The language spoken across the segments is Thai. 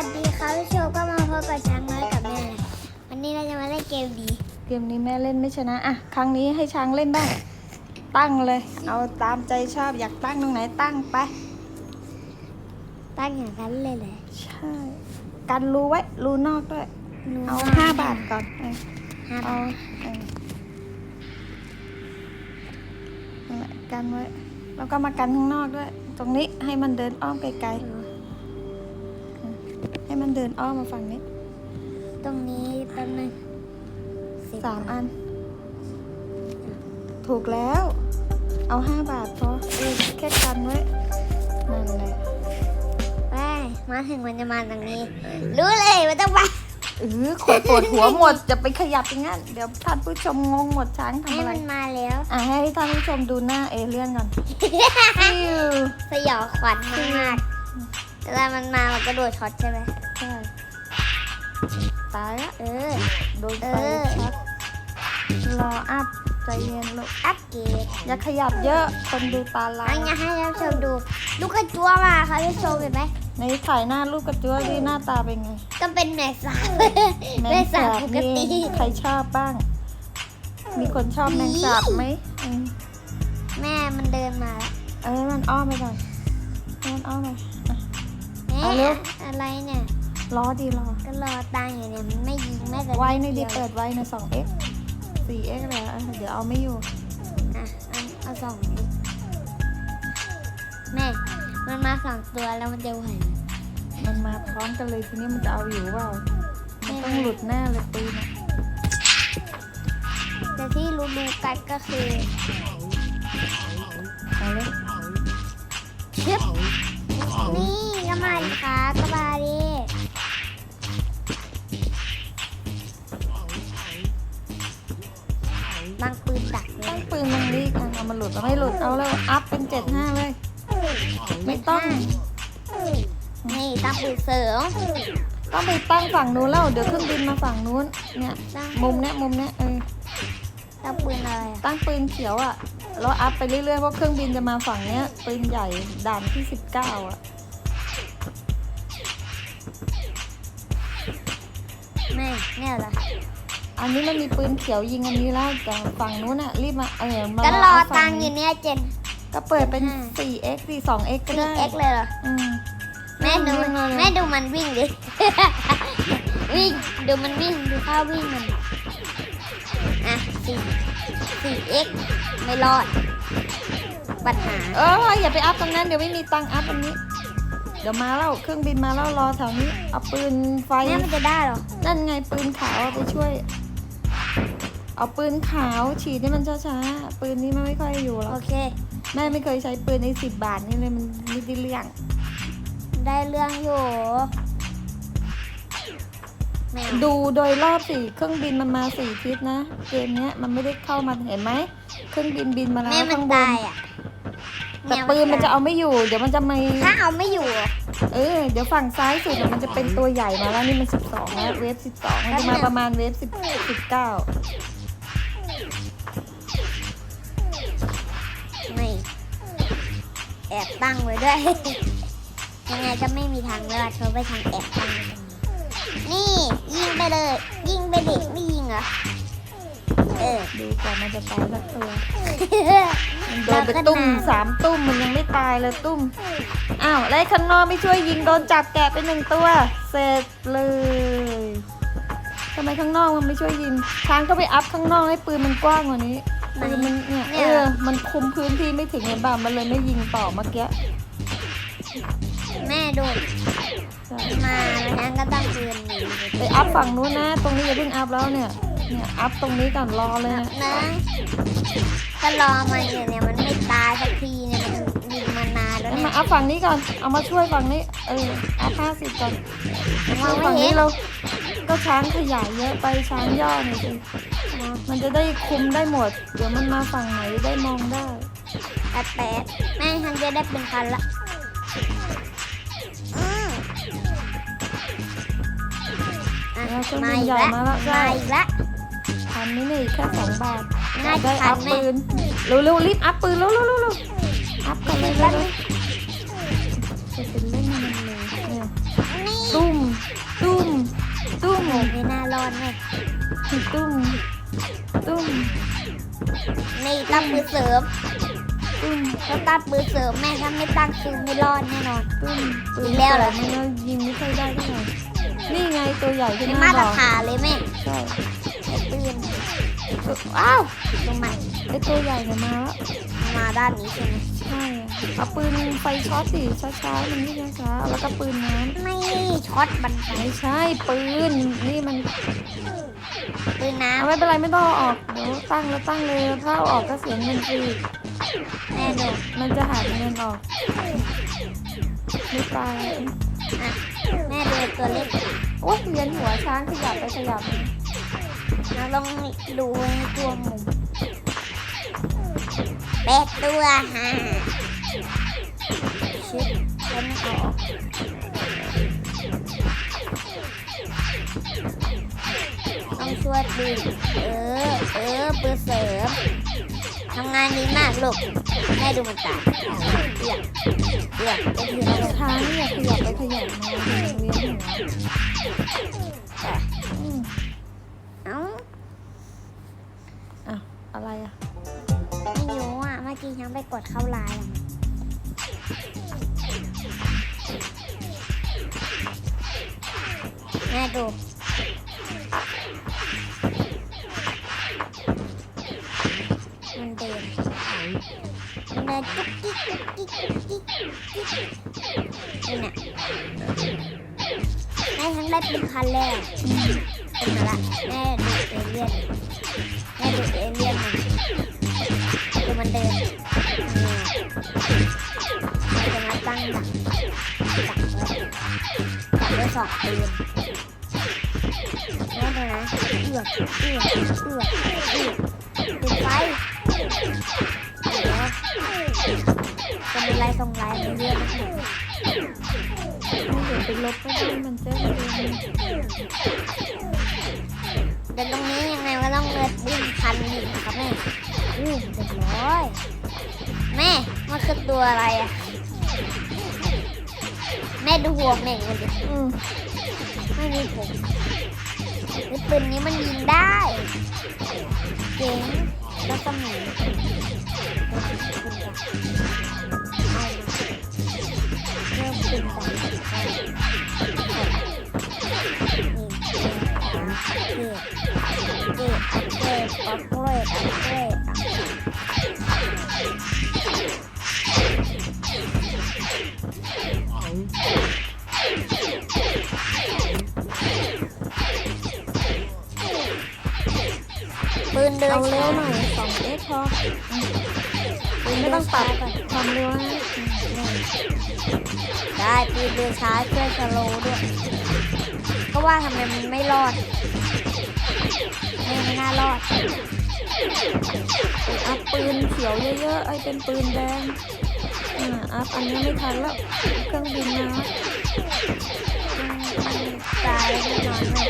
วัสดีครับทุกชมก็มาพบกับช้างน้อยกับแม่เลยวันนี้เราจะมาเล่นเกมดีเกมนี้แม่เล่นไม่ชนะอะครั้งนี้ให้ช้างเล่นบ้างตั้งเลย เอาตามใจชอบอยากตั้งตรงไหนตั้งไป ตั้งอย่างนั้นเลยเลยใช่กันรูไว้รูนอกด้วย เอาห้าบาทก่อนเออห้าเอาบาทเออนั่นแหละกันไว้แล้วก็มากันข้างนอกด้วย ตรงนี้ให้มันเดินอ้อมไกลๆ ให้มันเดินอ้อมมาฝั่งนี้ตรงนี้แป๊บนึงสามอัน ถูกแล้ว เอาห้าบาทพอเออแค่กันไว้นั่นแหละไปมาถึงมันจะมาตรงนี้ รู้เลยว่าต้องมาเออขวดปวดหัวหมดจะไปขยับอย่างนั้นเดี๋ยวท่านผู้ชมงงหมดช้างทำให้อะไรมันมาแล้วอะให้ท่านผู้ชมดูหน้าเอเลี่ยนก่อนฟิวสยองขวัญมากๆ เวลามันมามันกระโดดช็อตใช่ไหมใช่ตายละเออ โดนเอไฟอช็อตรออัพใจเย็นลูกอัปเกรดอย่าขยับเยอะคนดูตาลาอัยนนี้ให้ท่านผู้ชมดูลูกกระจัวมาค่ะท่านผู้ชมเห็นไหมในถ่ายหน้ารูปกระจัวดิหน้าตาเป็นไงก็เป็นแม่สาวแม่สาวปกตินี่ใครชอบบ้าง มีคนชอบแมงสาบไหมอืมแม่มันเดินมาแล้ว เอ้ยมันอ้อมไปก่อนให้มันอ้อมไปอะแม่ เอาเร็ว อะไรเนี่ยล้อดีรอก็รอตังค์อยู่เนี่ยมันไม่ยิงแม่แต่ไว้ในดีเดียวเปิดไว้ใน 2x 4x เลยอะเดี๋ยวเอาไม่อยู่ อะเอาเอาสองดิแม่ มันมาสองตัวแล้วมันจะไหวไหม มันมาพร้อมกันเลยทีนี้มันจะเอาอยู่เปล่ามันต้องหลุดแน่เลยปืนอะแต่ที่รู้ดูๆกันก็คือเอาเลยชึบนี่ ก็มาดิคะก็มาดิบางปืนดักเลตั้ยงปืนตรงนี้กันเอามันหลุดเอาไม่หลุดเอาแล้วอัพเป็น75เลย ไม่ต้องนี่ตั้งปืนเสริมต้องไปตั้งฝั่งนู้นแล้วเดี๋ยวเครื่องบินมาฝั่งนู้นเนี่ยตั้งมุมเนี้ยมุมเนี้ยเออตั้งปืนอะไรอะตั้งปืนเขียวอะแล้วอัพไปเรื่อยๆเพราะเครื่องบินจะมาฝั่งเนี้ยปืนใหญ่ด่านที่19อะ แม่เนี่ยเหรออันนี้มันมีปืนเขียวยิงอันนี้แล้วแต่ฝั่งนู้นอะรีบมาเออมาก็รอเาตัฝั่งค์อยู่เนี่ยเจน ก็เปิดเป็น อ่า 4x 42x ก็ได้ 4x เลยเหรอ อืม แม่ดูวิ่งเลยแม่ดูมันวิ่งดิ วิ่งดูมันวิ่งดูข้าววิ่งมันอะสี่สี่ x ไม่รอดปัญหา เอออย่าไปอัพตรงนั้นเดี๋ยวไม่มีตังค์อัพอันนี้ เดี๋ยวมาแล้วเครื่องบินมาแล้วรอแถวนี้เอาปืนไฟแม่มันจะได้เหรอนั่นไงปืนขาวเอาไปช่วย เอาปืนขาวฉีดให้มันช้าๆปืนนี้มันไม่ค่อยอยู่หรอโอกเค แม่ไม่เคยใช้ปืนในสิบบาทนี่เลยมันไม่ได้เรื่องได้เรื่องอยู่แม่ดูโดยรอบสี่เครื่องบินมันมาสี่ทิศนะเกมเนี้ยมันไม่ได้เข้ามาเห็นไหมเครื่องบินบินมาแล้วแม่มันข้างบนตายอะ แต่ปืนมันจะเอาไม่อยู่ เดี๋ยวมันจะไม่ถ้าเอาไม่อยู่เหรอเออ เดี๋ยวฝั่งซ้ายสุดอะมันจะเป็นตัวใหญ่มาแล้วนี่มันสิบสองแล้วเวฟสิบสองมันจะมาประมาณเวฟสิบสิบเก้าไม่แอบตั้งไว้ด้วย ยังไงก็ไม่มีทางรอดเพราะไปทางแอบตั้งไว้ตรงนี้นี่ ยิงไปเลย ยิงไปดิไม่ยิงเหรอเออ ดูก่อนมันจะตายสักตัว มันโดนไปตุ้มสามตุ้มมันยังไม่ตายเลยตุ้ม อ้าวแล้วไอ้ข้างนอกไม่ช่วยยิงโดนจับแกะไปหนึ่งตัว เสร็จเลยทำไมข้างนอกมันไม่ช่วยยิง ช้างก็ไปอัพข้างนอกให้ปืนมันกว้างกว่านี้ปืนมันเนี่ยเนี่เอยอมันคุมพื้นที่ไม่ถึงเห็นป่ะมันเลยไม่ยิงต่อเมื่อกี้ แม่ดูใช่มาแล้วฉันก็ตั้งปืนหนีไปอัพฝั่งนู้นนะ ตรงนี้อย่าเพิ่งอัพแล้วเนี่ย เนี่ยอัพตรงนี้ก่อนรอเลยนะนะ ก็รอมันอยู่เนี่ยมันไม่ตายสักทีเนี่ยมันยิงมานานแล้วงั้นเนี่มายอัพฝั่งนี้ก่อน เอามาช่วยฝั่งนี้ เอออัพห้าสิบก่อนมองไม่ฝั่งเห็นี้นเรา ก็ช้างขยายเยอะไปช้างย่อหน่อยสิมันจะได้คุมได้หมด เดี๋ยวมันมาฝั่งไหนได้มองได้แปดแปดแม่ฉันจะได้เป็นพันละอืมอะแล้วเครื่องมาบินอีกใหญ่แล้วมาแล้วใช่มาอีกแล้ว พันนี้เนี่ยอีกแค่สองบาทน่าจะได้ทัอันพไหมปืนเร็วๆรีบอัพปืนเร็วๆเร็วๆอัพกันเลยเร็วๆจะเป็นเล่นมันเลยเนี่ยนี่ตุ้มโหไม่น่ารอดแม่ตุ้มตุ้มนี่ตั้งมือเสริมตุ้มถ้าตั้งมือเสริมแม่ถ้าไม่ตั้งคือไม่รอดแน่นอน ตุ้มปืนอีกแล้วเหรอมันก็ยิงไม่ค่อยได้เท่าไหร่นี่ไงตัวใหญ่ที่ไม่น่ามาตรบอกฐานเลยแม่ ใช่ไอ้ปืน ว้าวลงมาไอตัวใหญ่เนี่ยมาแล้วมาด้านนี้ใช่ไหมใช่เอาปืนไฟช็อตสิช้าๆมันไม่ช้าๆแล้วก็ปืนน้ำไม่ช็อตบันไดไม่ใช่ปืนนี่มันปืนน้เอาไม่เป็นไรไม่ต้องเอาออกเดี๋ยวตั้งแล้วตั้งเลยถ้าเอาออกก็เสียเงินฟรีำแม่ดูมันจะหาเงินออกไม่ตายอะแม่ดูไอ้ตัวเล็กโอ้ยเวียนหัวช้างขยับไปขยับมา เราลองดูตัวหมูแปดตัวฮะชิดฉันเอออกต้องช่วยปืนเออ เออปืนเสริมทำงานดีมากลูกแม่ดูมันตายเอือกเอือกไปทีละลูกช้างเนี่ยขยับไปขยับมาเวียนหัว อะเมื่อกี้ฉันไปกดเข้าไลน์แม่ดูมันเดินมันเดินจุ๊กกิ๊กจุ๊กกิ๊กจุ๊กกิ๊กจุ๊กกิ๊กนี่น่ะแม่ฉันได้เป็นคันแรกเป็นมาละแม่ดูเอเลี่ยนแม่ดูเอเมันเดินนี่มันจะมาตั้งดักดักไว้ดักไว้สองปืนแม่ดูนะเอือกเอือกเอือกเอือกติดไฟเดี๋ยวเป็นไรส่งไลน์ไปเรื่อยนไม่เดี๋ยวไปลบก็ได้มันจะเรียเดินตรงนี้ยังไงก็ต้องเดินวิ่งพันยิงครับแม่ อู้เรียบร้อยแม่ มันคือตัวอะไรอะแม่ดูหัวเหม่งมันดิอืมไม่มีผมไอ้ปืนนี้มันยิงได้ เจ๋งแล้วก็หมีเริ่มปืนต่อนี่เท่เท่เท่อัปเกรดอัปเกรดอัปเกรด ปืนเดินเอาเร็ช้าวหน่อยสองเอสพออืมปืนไม่ต้องปรับความเร็วนะได้ปืนเดินช้าเพื่อสโลว์ด้วย ก็ว่าทำไมมันไม่รอด ไม่ไม่น่ารอด อัพปืนเขียวเยอะๆ ไอเป็นปืนแดง อ่า อัพอันนี้ไม่ทันแล้ว เครื่องบินนะตายแน่นอนเลย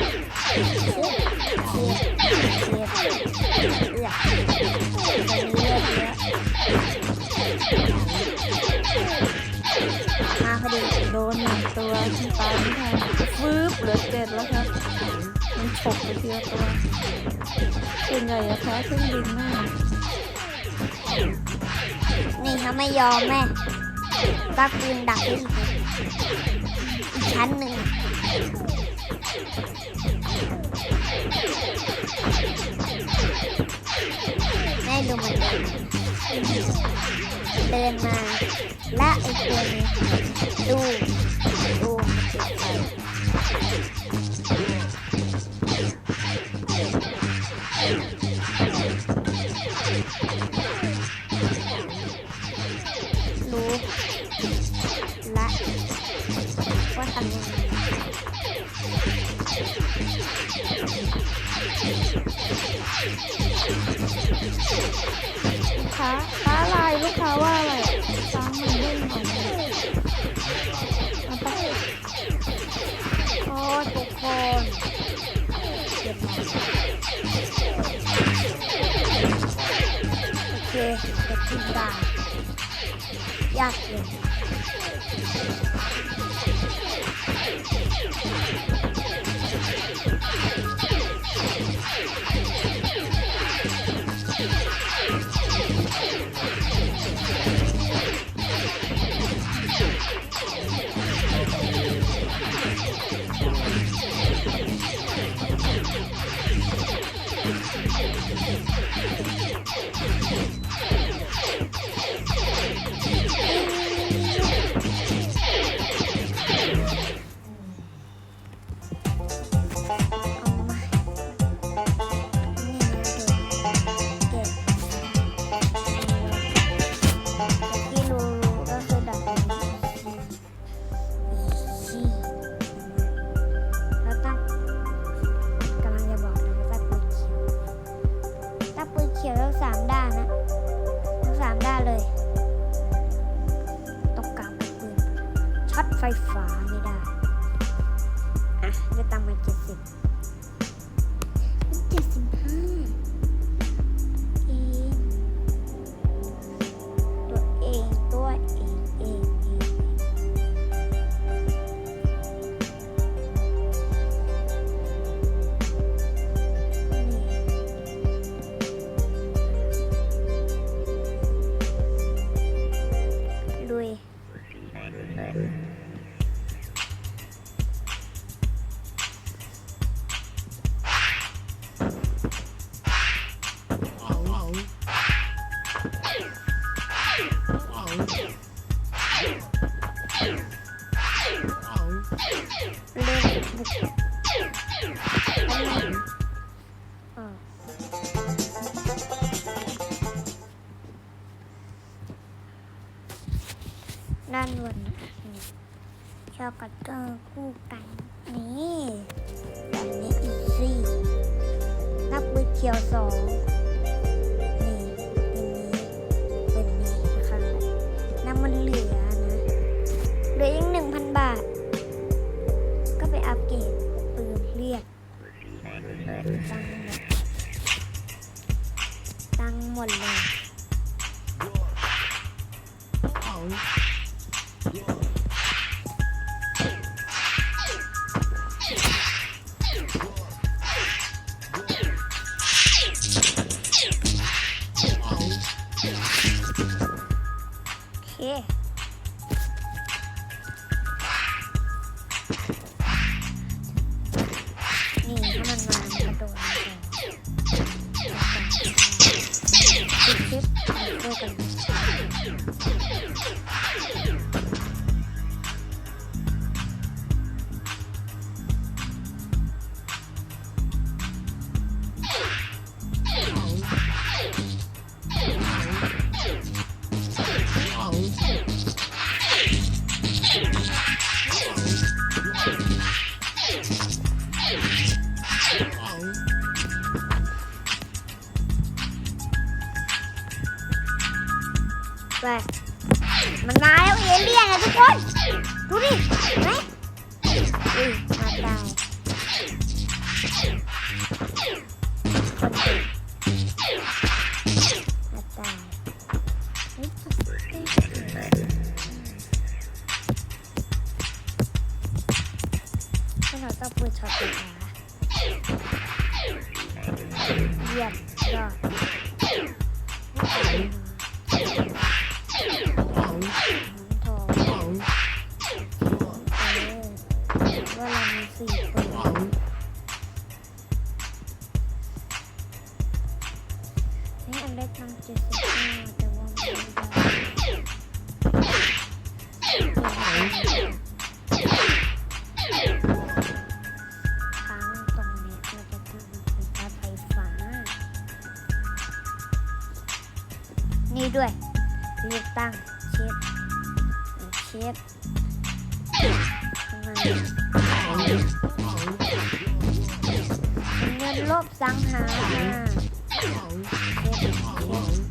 มันฉกไปทีละตัวส่วนใหญ่อะแพ้เครื่องบินมากนี่เขาไม่ยอมแม่ปักปืนดักไว้อีกอีกชั้นหนึ่งแม่ดูมันเดินมา และไอ้ตัวนี้ดูดูมันติดไฟ รู้และว่าทำยังไงลูกค้าค้าอะไรลูกค้าว่าอะไรช้างมันเล่นของมันเอาไปโอ้ทุกคน チン! นี่ด้วยนี่ตั้งเช็ดเช็ดเงินลบสังหารเช็ดเช็ด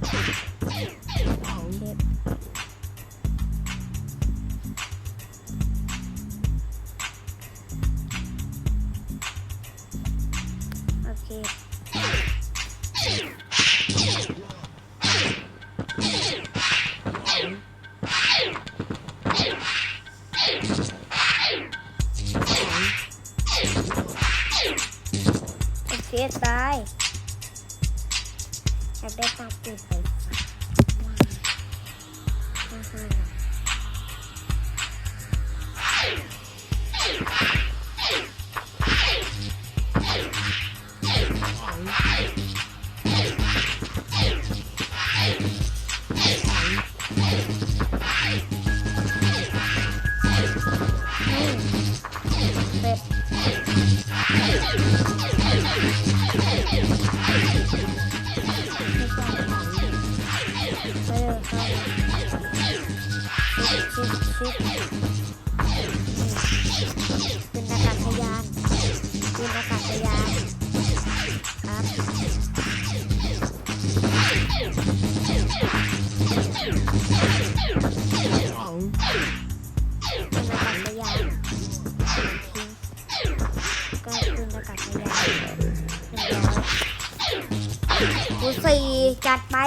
เพชรไปอยากได้ตาปืนไปฟ้า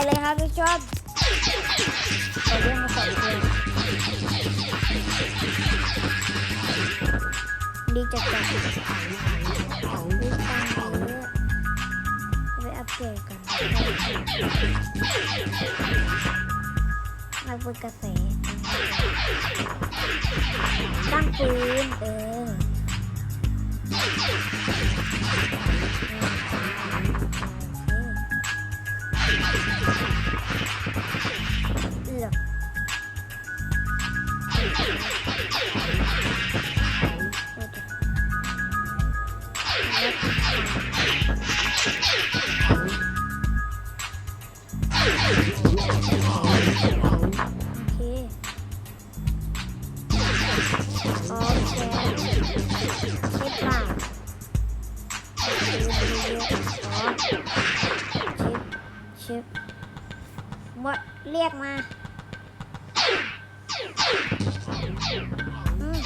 เลยครับทุกชอบเรื่องมาสอนเลยดีจัดจัดของดีตังไปเยอะไปอัพเกรดกันมาบุกกระแสตั้งปืนเออ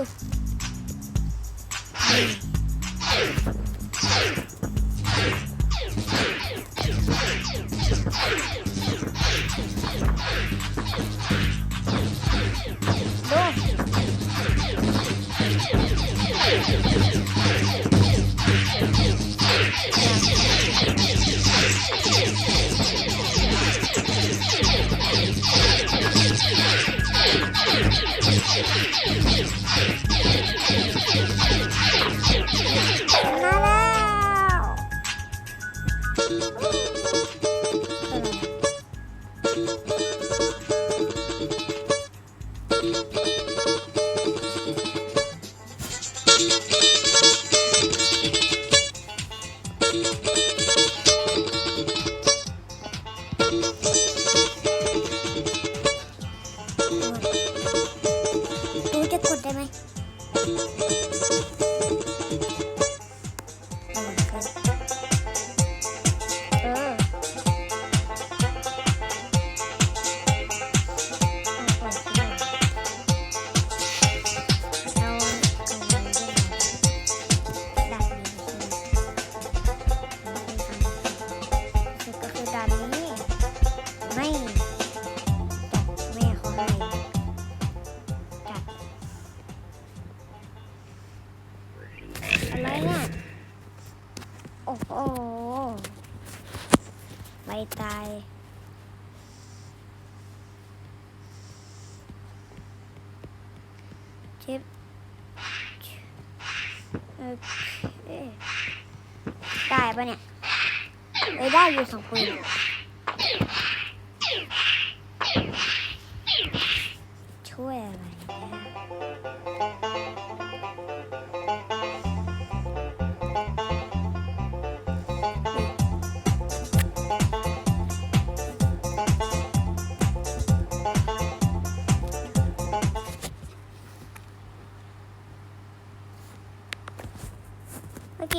Asıl. ตาย เจ็บโอเคได้ปะเนี่ยเได้อยู่สองคน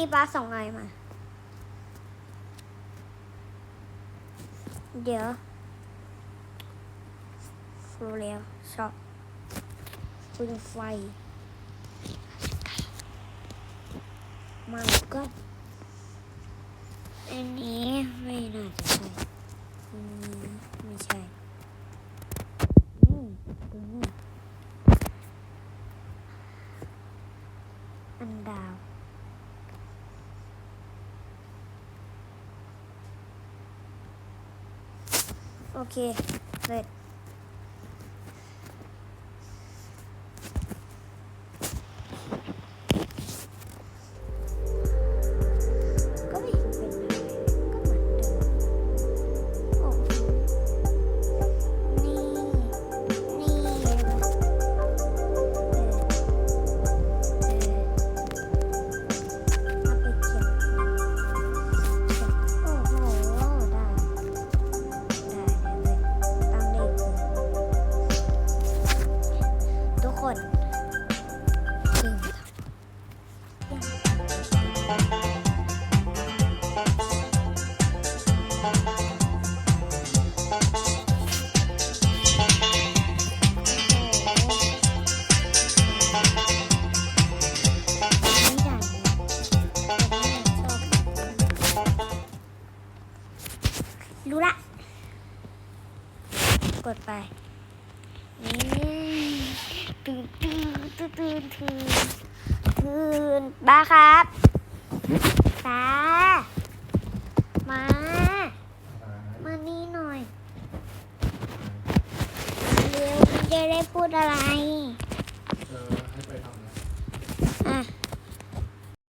ตีปลาสองไอมา เดี๋ยวฟูเรียวช็อตปืนไฟมาก็อันนี้ไม่น่าจะใช่ Okay, wait.